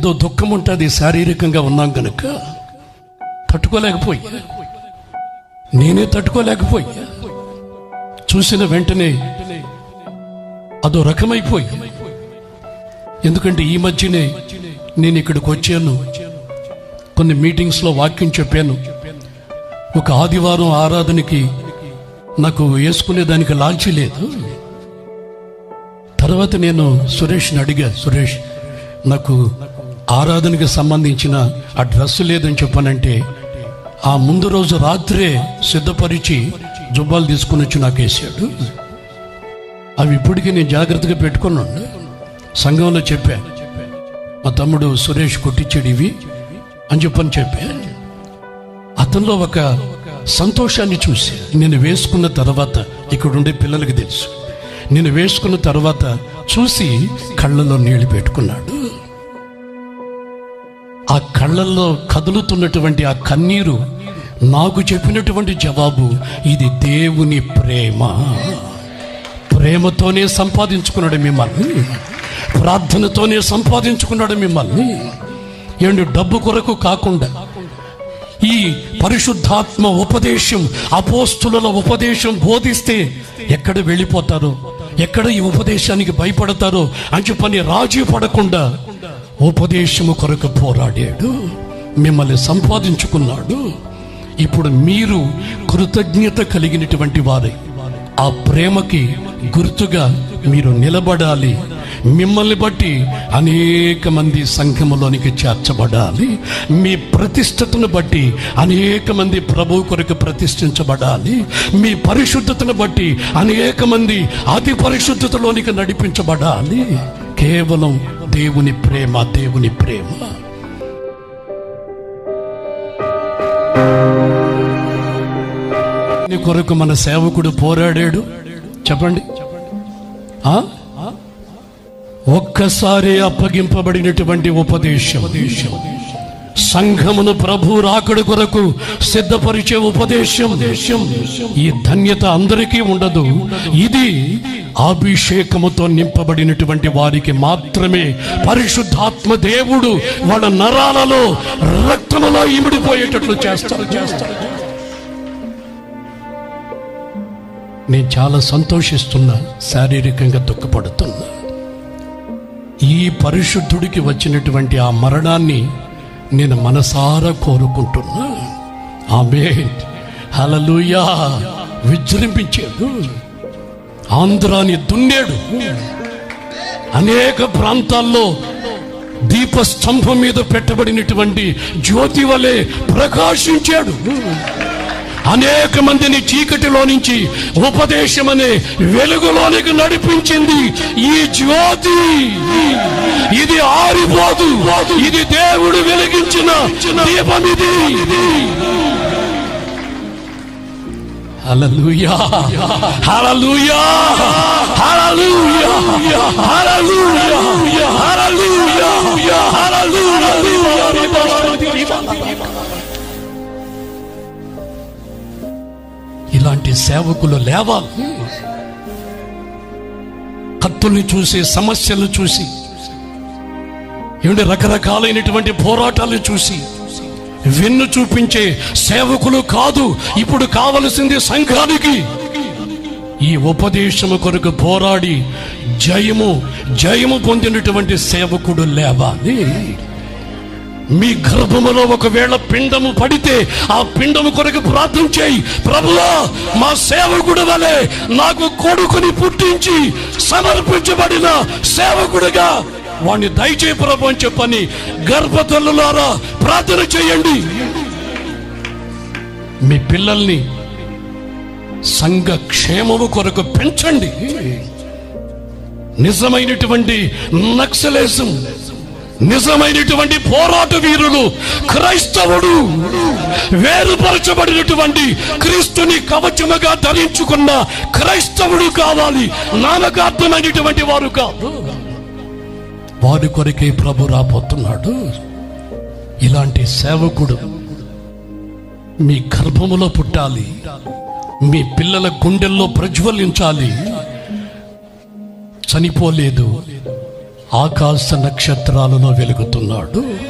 ఏదో దుఃఖం ఉంటుంది శారీరకంగా ఉన్నాం కనుక తట్టుకోలేకపోయా. నేనే తట్టుకోలేకపోయా. చూసిన వెంటనే అదో రకమైపోయి. ఎందుకంటే ఈ మధ్యనే నేను ఇక్కడికి వచ్చాను. కొన్ని మీటింగ్స్లో వాక్యం చెప్పాను. ఒక ఆదివారం ఆరాధనకి నాకు వేసుకునే దానికి లాల్చి లేదు. తర్వాత నేను సురేష్ని అడిగా సురేష్ నాకు ఆరాధనకి సంబంధించిన ఆ డ్రెస్ లేదని చెప్పానంటే ఆ ముందు రోజు రాత్రే సిద్ధపరిచి జుబ్బాలు తీసుకుని వచ్చి నాకు వేసాడు. అవి ఇప్పటికీ నేను జాగ్రత్తగా పెట్టుకున్నాను. సంఘంలో చెప్పా మా తమ్ముడు సురేష్ కొట్టించాడు ఇవి అని చెప్పని చెప్పా అతనిలో ఒక సంతోషాన్ని చూసి నేను వేసుకున్న తర్వాత ఇక్కడ ఉండే పిల్లలకి తెలుసు. నేను వేసుకున్న తర్వాత చూసి కళ్ళలో నీళ్ళు పెట్టుకున్నాడు. ఆ కళ్ళల్లో కదులుతున్నటువంటి ఆ కన్నీరు నాకు చెప్పినటువంటి జవాబు ఇది దేవుని ప్రేమ. ప్రేమతోనే సంపాదించుకున్నాడు మిమ్మల్ని. ప్రార్థనతోనే సంపాదించుకున్నాడు మిమ్మల్ని. ఏంటి డబ్బు కొరకు కాకుండా ఈ పరిశుద్ధాత్మ ఉపదేశం అపోస్తుల ఉపదేశం బోధిస్తే ఎక్కడ వెళ్ళిపోతారో? ఎక్కడ ఈ ఉపదేశానికి భయపడతారో? అని చెప్పని రాజీ పడకుండా ఉపదేశము కొరకు పోరాడాడు. మిమ్మల్ని సంపాదించుకున్నాడు. ఇప్పుడు మీరు కృతజ్ఞత కలిగినటువంటి వారే. ఆ ప్రేమకి గుర్తుగా మీరు నిలబడాలి. మిమ్మల్ని బట్టి అనేక మంది సంఘములోనికి చేర్చబడాలి. మీ ప్రతిష్టతను బట్టి అనేక మంది ప్రభు కొరకు ప్రతిష్ఠించబడాలి. మీ పరిశుద్ధతను బట్టి అనేక మంది అతి పరిశుద్ధతలోనికి నడిపించబడాలి. కేవలం దేవుని ప్రేమ దేవుని ప్రేమ. కొరకు మన సేవకుడు పోరాడాడు. చెప్పండి. ఆ? ఒక్కసారి అప్పగింపబడినటువంటి ఉపదేశం. సంఘమును ప్రభు రాకడు కొరకు సిద్ధపరిచే ఉపదేశం. ఈ ధన్యత అందరికీ ఉండదు. ఇది అభిషేకముతో నింపబడినటువంటి వారికి మాత్రమే. పరిశుద్ధాత్మ దేవుడు వాళ్ళ నరాలలో రక్తములో ఇమిడిపోయేటట్లు చేస్తారు చేస్తారు నేను చాలా సంతోషిస్తున్నా శారీరకంగా దుఃఖపడుతున్నా. ఈ పరిశుద్ధుడికి వచ్చినటువంటి ఆ మరణాన్ని నేను మనసారా కోరుకుంటున్నా. ఆమె హలలుయా విజృంభించాడు. ఆంధ్రాని దున్నేడు. అనేక ప్రాంతాల్లో దీపస్తంభం మీద పెట్టబడినటువంటి జ్యోతి వలె ప్రకాశించాడు. అనేక మందిని చీకటిలో నుంచి ఉపదేశం అనే వెలుగులోనికి నడిపించింది ఈ జ్యోతి. ఇది ఆరిపోదు. ఇది దేవుడు వెలిగించిన దీపం ఇది హల్లెలూయా. హల్లెలూయా. హల్లెలూయా. హల్లెలూయా. హల్లెలూయా. హల్లెలూయా. అలాంటి సేవకులు లేవాలి. కత్తుల్ని చూసి సమస్యలు చూసి ఏమిటి రకరకాలైనటువంటి పోరాటాలు చూసి వెన్ను చూపించే సేవకులు కాదు ఇప్పుడు కావలసింది సంఘానికి. ఈ ఉపదేశము కొరకు పోరాడి జయము జయము పొందినటువంటి సేవకుడు లేవాలి. మీ గర్భములో ఒకవేళ పిండము పడితే ఆ పిండము కొరకు ప్రార్థన చేయి. ప్రభువా మా సేవకుడు వలె నాకు కొడుకుని పుట్టించి సమర్పించబడిన సేవకుడుగా వాణ్ణి దయచేయి ప్రభు అని చెప్పని గర్భతల్లులారా ప్రార్థన చేయండి. మీ పిల్లల్ని సంఘ క్షేమము కొరకు పెంచండి. నిజమైనటువంటి నక్సలేసం నిజమైనటువంటి పోరాట వీరులు క్రైస్తవుడు వేరుపరచబడినటువంటి క్రీస్తుని కవచముగా ధరించుకున్న క్రైస్తవుడు కావాలి నామకార్థమైనటువంటి వారు కాదు. వారి కొరకే ప్రభు రాబోతున్నాడు. ఇలాంటి సేవకుడు మీ గర్భములో పుట్టాలి మీ పిల్లల గుండెల్లో ప్రజ్వలించాలి. చనిపోలేదు. ఆకాశ నక్షత్రాలలో వెలుగుతున్నాడు.